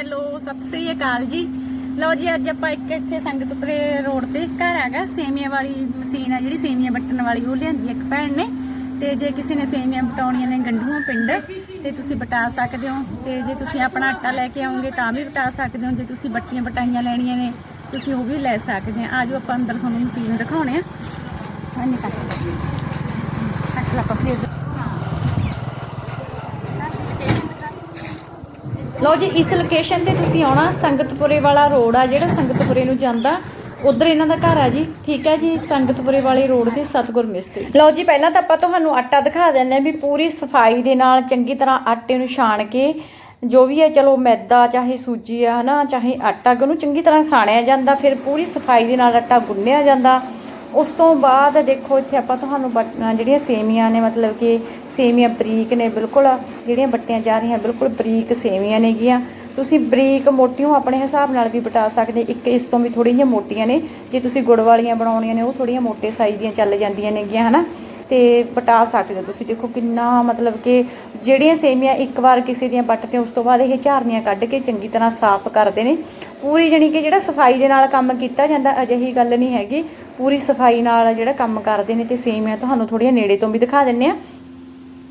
Hello, Sat Sri ਅਕਾਲ ਜੀ। ਲਓ ਜੀ, ਅੱਜ ਆਪਾਂ ਇੱਕ ਇੱਥੇ ਸੰਗਤਪੁਰੇ ਰੋਡ ਤੇ। ਘਰ ਹੈਗਾ, ਸੇਮੀਆਂ ਵਾਲੀ ਮਸ਼ੀਨ ਆ ਜਿਹੜੀ, ਸੇਮੀਆਂ ਵੱਟਣ ਵਾਲੀ, ਉਹ ਲਿਆਂਦੀ ਇੱਕ ਭੈਣ ਨੇ। ਤੇ ਜੇ ਕਿਸੇ ਨੇ ਸੇਮੀਆਂ ਬਟਾਉਣੀਆਂ ਨੇ ਗੰਢੂਆਂ ਪਿੰਡ, ਤੇ ਤੁਸੀਂ ਬਟਾ ਸਕਦੇ ਹੋ। ਤੇ ਜੇ ਤੁਸੀਂ ਆਪਣਾ ਆਟਾ ਲੈ ਕੇ ਆਉਂਗੇ ਤਾਂ ਵੀ ਬਟਾ ਸਕਦੇ ਹੋ। ਜੇ ਤੁਸੀਂ ਬੱਟੀਆਂ ਬਟਾਈਆਂ ਲੈਣੀਆਂ ਨੇ, ਤੁਸੀਂ ਉਹ ਵੀ ਲੈ ਸਕਦੇ ਆ। ਆਜੋ, ਆਪਾਂ ਅੰਦਰ ਤੁਹਾਨੂੰ ਮਸ਼ੀਨ ਦਿਖਾਉਣੇ ਆ। ਹਾਂਜੀ ਨਿਕਾਲ। ਕੱਟ ਲਾ ਪਕੜੇ ਲਓ ਜੀ, ਇਸ ਲੋਕੇਸ਼ਨ ਤੇ ਤੁਸੀਂ ਆਉਣਾ, ਸੰਗਤਪੁਰੇ ਵਾਲਾ ਰੋਡ ਆ ਜਿਹੜਾ ਸੰਗਤਪੁਰੇ ਨੂੰ ਜਾਂਦਾ। ਉਧਰ ਇਹਨਾਂ ਦਾ ਘਰ ਆ ਜੀ। ਠੀਕ ਹੈ ਜੀ, ਸੰਗਤਪੁਰੇ ਵਾਲੇ ਰੋਡ ਤੇ ਸਤਗੁਰ ਮਿਸਤਰੀ। ਲਓ ਜੀ, ਪਹਿਲਾਂ ਤਾਂ ਆਪਾਂ ਤੁਹਾਨੂੰ ਆਟਾ ਦਿਖਾ ਦਿੰਦੇ ਆ ਵੀ ਪੂਰੀ ਸਫ਼ਾਈ ਦੇ ਨਾਲ ਚੰਗੀ ਤਰ੍ਹਾਂ ਆਟੇ ਨੂੰ ਛਾਣ ਕੇ ਜੋ ਵੀ ਹੈ, ਚਲੋ ਮੈਦਾ, ਚਾਹੇ ਸੂਜੀ ਆ, ਹਨਾ, ਚਾਹੇ ਆਟਾ, ਕਿ ਉਹਨੂੰ ਚੰਗੀ ਤਰ੍ਹਾਂ ਸਾਣਿਆ ਜਾਂਦਾ, ਫਿਰ ਪੂਰੀ ਸਫ਼ਾਈ ਦੇ ਨਾਲ ਆਟਾ ਗੁੰਨਿਆ ਜਾਂਦਾ। ਉਸ ਤੋਂ ਬਾਅਦ ਦੇਖੋ ਇੱਥੇ ਆਪਾਂ ਤੁਹਾਨੂੰ ਬਟ- ਜਿਹੜੀਆਂ ਸੇਮੀਆਂ ਨੇ, ਮਤਲਬ ਕਿ ਸੇਮੀਆਂ ਬਰੀਕ ਨੇ, ਬਿਲਕੁਲ ਜਿਹੜੀਆਂ ਬੱਟੀਆਂ ਜਾ ਰਹੀਆਂ, ਬਿਲਕੁਲ ਬਰੀਕ ਸੇਮੀਆਂ ਨੇਗੀਆਂ। ਤੁਸੀਂ ਬਰੀਕ ਮੋਟੀਆਂ ਆਪਣੇ ਹਿਸਾਬ ਨਾਲ ਵੀ ਬਟਾ ਸਕਦੇ, ਇੱਕ ਇਸ ਤੋਂ ਵੀ ਥੋੜ੍ਹੀਆਂ ਜਿਹੀਆਂ ਮੋਟੀਆਂ ਨੇ। ਜੇ ਤੁਸੀਂ ਗੁੜ ਵਾਲੀਆਂ ਬਣਾਉਣੀਆਂ ਨੇ, ਉਹ ਥੋੜ੍ਹੀਆਂ ਮੋਟੇ ਸਾਈਜ਼ ਦੀਆਂ ਚੱਲ ਜਾਂਦੀਆਂ ਨੇਗੀਆਂ, ਹਨਾ? ਤੇ ਬਟਾ ਸਕਦੇ ਹੋ ਤੁਸੀਂ। ਦੇਖੋ ਕਿੰਨਾ ਮਤਲਬ ਕਿ ਜਿਹੜੀਆਂ ਸੇਮੀਆਂ ਇੱਕ ਵਾਰ ਕਿਸੇ ਦੀਆਂ ਵੱਟ ਤੇ ਉਸ ਤੋਂ ਬਾਅਦ ਇਹ ਝਾਰਨੀਆਂ ਕੱਢ ਕੇ ਚੰਗੀ ਤਰ੍ਹਾਂ ਸਾਫ਼ ਕਰਦੇ ਨੇ। ਪੂਰੀ ਜਣੀ ਕਿ ਜਿਹੜਾ ਸਫ਼ਾਈ ਦੇ ਨਾਲ ਕੰਮ ਕੀਤਾ ਜਾਂਦਾ, ਅਜਿਹੀ ਗੱਲ ਨਹੀਂ ਹੈਗੀ। ਪੂਰੀ ਸਫ਼ਾਈ ਨਾਲ ਜਿਹੜਾ ਕੰਮ ਕਰਦੇ ਨੇ ਤੇ ਸੇਮੀਆਂ ਤੁਹਾਨੂੰ ਥੋੜੀਆਂ ਨੇੜੇ ਤੋਂ ਵੀ ਦਿਖਾ ਦਿੰਨੇ ਆ।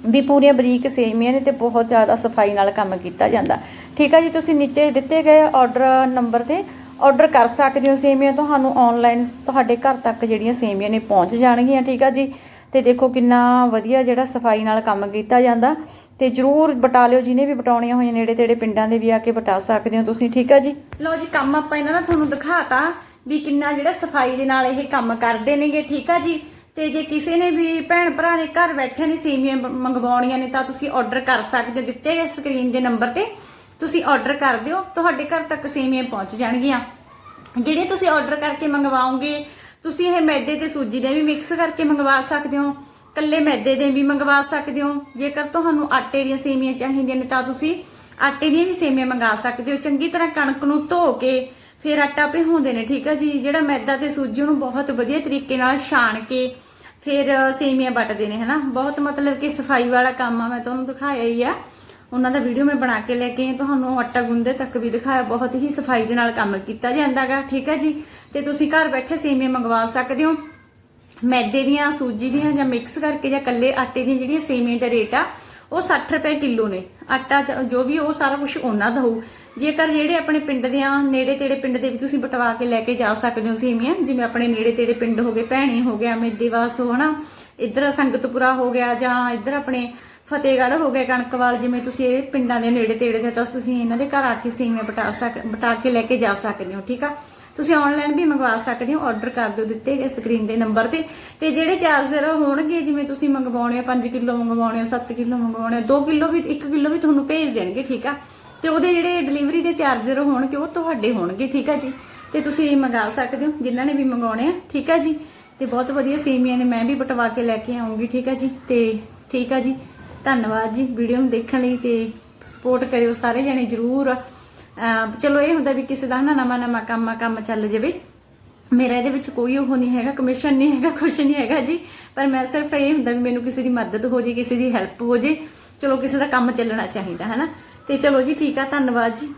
ਵੀ ਪੂਰੀਆਂ ਬਰੀਕ ਸੇਮੀਆਂ ਨੇ ਤੇ ਬਹੁਤ ਜ਼ਿਆਦਾ ਸਫ਼ਾਈ ਨਾਲ ਕੰਮ ਕੀਤਾ ਜਾਂਦਾ। ਠੀਕ ਆ ਜੀ, ਤੁਸੀਂ ਨੀਚੇ ਦਿੱਤੇ ਗਏ ਆਰਡਰ ਨੰਬਰ ਤੇ ਆਰਡਰ ਕਰ ਸਕਦੇ ਹੋ ਸੇਮੀਆਂ। ਤੁਹਾਨੂੰ ਆਨਲਾਈਨ ਤੁਹਾਡੇ ਘਰ ਤੱਕ ਜਿਹੜੀਆਂ ਸੇਮੀਆਂ ਨੇ ਪਹੁੰਚ ਜਾਣਗੀਆਂ। ਠੀਕ ਆ ਜੀ ਤੇ ਦੇਖੋ ਕਿੰਨਾ ਵਧੀਆ ਜਿਹੜਾ ਸਫ਼ਾਈ ਨਾਲ ਕੰਮ ਕੀਤਾ ਜਾਂਦਾ। ਤੇ ਜਰੂਰ ਬਟਾ ਲਿਓ ਜਿਹਨੇ ਵੀ ਬਟਾਉਣੀਆਂ ਹੋਈਆਂ ਨੇੜੇ ਤੇੜੇ ਪਿੰਡਾਂ ਦੇ ਵੀ ਆ ਕੇ ਬਟਾ ਸਕਦੇ ਹੋ ਤੁਸੀਂ, ਠੀਕ ਆ ਜੀ? ਲਓ ਜੀ, ਕੰਮ ਆਪਾਂ ਇਹਨਾਂ ਦਾ ਤੁਹਾਨੂੰ ਦਿਖਾਤਾ ਵੀ ਕਿੰਨਾ ਜਿਹੜਾ ਸਫ਼ਾਈ ਦੇ ਨਾਲ ਇਹ ਕੰਮ ਕਰਦੇ ਨੇਗੇ, ਠੀਕ ਆ ਜੀ? ਤੇ ਜੇ ਕਿਸੇ ਨੇ ਵੀ ਭੈਣ ਭਰਾ ਨੇ ਘਰ ਬੈਠੇ ਨੇ ਸੇਮੀਆਂ ਮੰਗਵਾਉਣੀਆਂ ਨੇ, ਤਾਂ ਤੁਸੀਂ ਆਰਡਰ ਕਰ ਸਕਦੇ ਹੋ। ਦਿੱਤੇ ਗਏ ਸਕਰੀਨ ਦੇ ਨੰਬਰ ਤੇ ਤੁਸੀਂ ਆਰਡਰ ਕਰ ਦਿਓ। ਤੁਹਾਡੇ ਘਰ ਤੱਕ ਸੇਮੀਆਂ ਪਹੁੰਚ ਜਾਣਗੀਆਂ। ਜਿਹੜੇ ਤੁਸੀਂ ਆਰਡਰ ਕਰਕੇ ਮੰਗਵਾਓਗੇ ਤੁਸੀਂ ਇਹ ਮੈਦੇ ਤੇ ਸੂਜੀ ਦੇ ਵੀ ਮਿਕਸ ਕਰਕੇ ਮੰਗਵਾ ਸਕਦੇ ਹੋ। ਕੱਲੇ ਮੈਦੇ ਦੇ ਵੀ ਮੰਗਵਾ ਸਕਦੇ ਹੋ। ਜੇਕਰ ਤੁਹਾਨੂੰ ਆਟੇ ਦੀਆਂ ਸੇਮੀਆਂ ਚਾਹੀਦੀਆਂ ਨੇ ਤਾਂ ਤੁਸੀਂ ਆਟੇ ਦੀਆਂ ਵੀ ਸੇਮੀਆਂ ਮੰਗਾ ਸਕਦੇ ਹੋ। ਚੰਗੀ ਤਰ੍ਹਾਂ ਕਣਕ ਨੂੰ ਧੋ ਕੇ ਫਿਰ ਆਟਾ ਭਿਉਂਦੇ ਨੇ, ਠੀਕ ਆ ਜੀ? ਜਿਹੜਾ ਮੈਦਾ ਤੇ ਸੂਜੀ ਉਹਨੂੰ ਬਹੁਤ ਵਧੀਆ ਤਰੀਕੇ ਨਾਲ ਛਾਣ ਕੇ ਫਿਰ ਸੇਮੀਆਂ ਵੱਟਦੇ ਨੇ, ਹਨਾ? ਬਹੁਤ ਮਤਲਬ ਕਿ ਸਫ਼ਾਈ ਵਾਲਾ ਕੰਮ ਆ, ਮੈਂ ਤੁਹਾਨੂੰ ਦਿਖਾਇਆ ਹੀ ਆ। ਉਹਨਾਂ ਦਾ ਵੀਡੀਓ ਮੈਂ ਬਣਾ ਕੇ ਲੈ ਕੇ ਤੁਹਾਨੂੰ ਆਟਾ ਗੁੰਦੇ ਤੱਕ ਵੀ ਦਿਖਾਇਆ। ਬਹੁਤ ਹੀ ਸਫ਼ਾਈ ਦੇ ਨਾਲ ਕੰਮ ਕੀਤਾ ਜਾਂਦਾਗਾ। ਠੀਕ ਹੈ ਜੀ? ਤੇ ਤੁਸੀਂ ਘਰ ਬੈਠੇ ਸੇਮੀਆਂ ਮੰਗਵਾ ਸਕਦੇ ਹੋ। ਮੈਦੇ ਦੀਆਂ, ਸੂਜੀ ਦੀਆਂ ਜਾਂ ਮਿਕਸ ਕਰਕੇ ਜਾਂ ਕੱਲੇ ਆਟੇ ਦੀਆਂ ਜਿਹੜੀਆਂ ਸੇਮੀਆਂ ਦਾ ਰੇਟ ਆ, ਉਹ 60 ਰੁਪਏ ਕਿਲੋ ਨੇ। ਆਟਾ ਜੋ ਵੀ ਉਹ ਸਾਰਾ ਕੁਝ ਉਹਨਾਂ ਦਾ ਹੋਊ। ਜੇਕਰ ਜਿਹੜੇ ਆਪਣੇ ਪਿੰਡ ਦੀਆਂ ਨੇੜੇ ਤੇੜੇ ਪਿੰਡ ਦੇ ਵੀ ਤੁਸੀਂ ਬਟਵਾ ਕੇ ਲੈ ਕੇ ਜਾ ਸਕਦੇ ਹੋ ਸੇਮੀਆਂ। ਜਿਵੇਂ ਆਪਣੇ ਨੇੜੇ ਤੇੜੇ ਪਿੰਡ ਹੋ ਗਏ, ਭੈਣੀ ਹੋ ਗਿਆ, ਮੇਦੇਵਾਸ ਹੋ, ਹਨਾ? ਇੱਧਰ ਸੰਗਤਪੁਰਾ ਹੋ ਗਿਆ ਜਾਂ ਇੱਧਰ ਆਪਣੇ ਫਤਿਹਗੜ੍ਹ ਹੋ ਗਿਆ ਕਣਕਵਾਲ ਜਿਵੇਂ ਤੁਸੀਂ ਇਹ ਪਿੰਡਾਂ ਦੇ ਨੇੜੇ ਤੇੜੇ ਦੇ ਤਾਂ ਤੁਸੀਂ ਇਹਨਾਂ ਦੇ ਘਰ ਆ ਕੇ ਸੇਮੀਆਂ ਬਟਾ ਸਕ ਬਟਾ ਕੇ ਲੈ ਕੇ ਜਾ ਸਕਦੇ ਹੋ, ਠੀਕ ਆ? ਤੁਸੀਂ ਆਨਲਾਈਨ ਵੀ ਮੰਗਵਾ ਸਕਦੇ ਹੋ ਆਰਡਰ ਕਰ ਦਿਓ ਦਿੱਤੇ ਗਏ ਸਕਰੀਨ ਦੇ ਨੰਬਰ ਤੇ। ਤੇ ਜਿਹੜੇ ਚਾਰਜਰ ਹੋਣਗੇ, ਜਿਵੇਂ ਤੁਸੀਂ ਮੰਗਵਾਉਣੇ ਆ 5 ਕਿਲੋ, ਮੰਗਵਾਉਣੇ ਆ 7 ਕਿਲੋ, ਮੰਗਵਾਉਣੇ ਆ 2 ਕਿਲੋ ਵੀ 1 ਕਿਲੋ ਵੀ ਤੁਹਾਨੂੰ ਭੇਜ ਦੇਣਗੇ, ਠੀਕ ਆ? ਤੇ ਉਹਦੇ ਜਿਹੜੇ ਡਿਲੀਵਰੀ ਦੇ ਚਾਰਜਰ ਹੋਣਗੇ, ਉਹ ਤੁਹਾਡੇ ਹੋਣਗੇ, ਠੀਕ ਆ ਜੀ? ਤੇ ਤੁਸੀਂ ਮੰਗਾ ਸਕਦੇ ਹੋ, ਜਿਨ੍ਹਾਂ ਨੇ ਵੀ ਮੰਗਾਉਣੇ ਆ, ਠੀਕ ਆ ਜੀ? ਤੇ ਬਹੁਤ ਵਧੀਆ ਸੇਮੀਆਂ ਨੇ, ਮੈਂ ਵੀ ਬਟਵਾ ਕੇ ਲੈ ਕੇ ਆਉਂਗੀ, ਠੀਕ ਆ ਜੀ? ਤੇ, ਠੀਕ ਆ ਜੀ? ਧੰਨਵਾਦ ਜੀ ਵੀਡੀਓ ਨੂੰ ਦੇਖਣ ਲਈ ਤੇ ਸਪੋਰਟ ਕਰਿਓ ਸਾਰੇ ਜਣੇ ਜਰੂਰ। ਚਲੋ ਇਹ ਹੁੰਦਾ ਵੀ ਕਿਸੇ ਦਾ ਨਾ ਨਵਾਂ ਨਵਾਂ ਕੰਮ ਕੰਮ ਚੱਲ ਜਾਵੇ। ਮੇਰਾ ਇਹਦੇ ਵਿੱਚ ਕੋਈ ਉਹ ਨਹੀਂ ਹੈਗਾ ਕਮਿਸ਼ਨ ਨਹੀਂ ਹੈਗਾ, ਕੁਛ ਨਹੀਂ ਹੈਗਾ ਜੀ। ਪਰ ਮੈਂ ਸਿਰਫ ਇਹ ਹੁੰਦਾ ਵੀ ਮੈਨੂੰ ਕਿਸੇ ਦੀ ਮਦਦ ਹੋ ਜੇ, ਕਿਸੇ ਦੀ ਹੈਲਪ ਹੋ ਜੇ, ਚਲੋ ਕਿਸੇ ਦਾ ਕੰਮ ਚੱਲਣਾ ਚਾਹੀਦਾ ਹੈ ਨਾ ਤੇ ਚਲੋ ਜੀ ਠੀਕ ਆ, ਧੰਨਵਾਦ ਜੀ।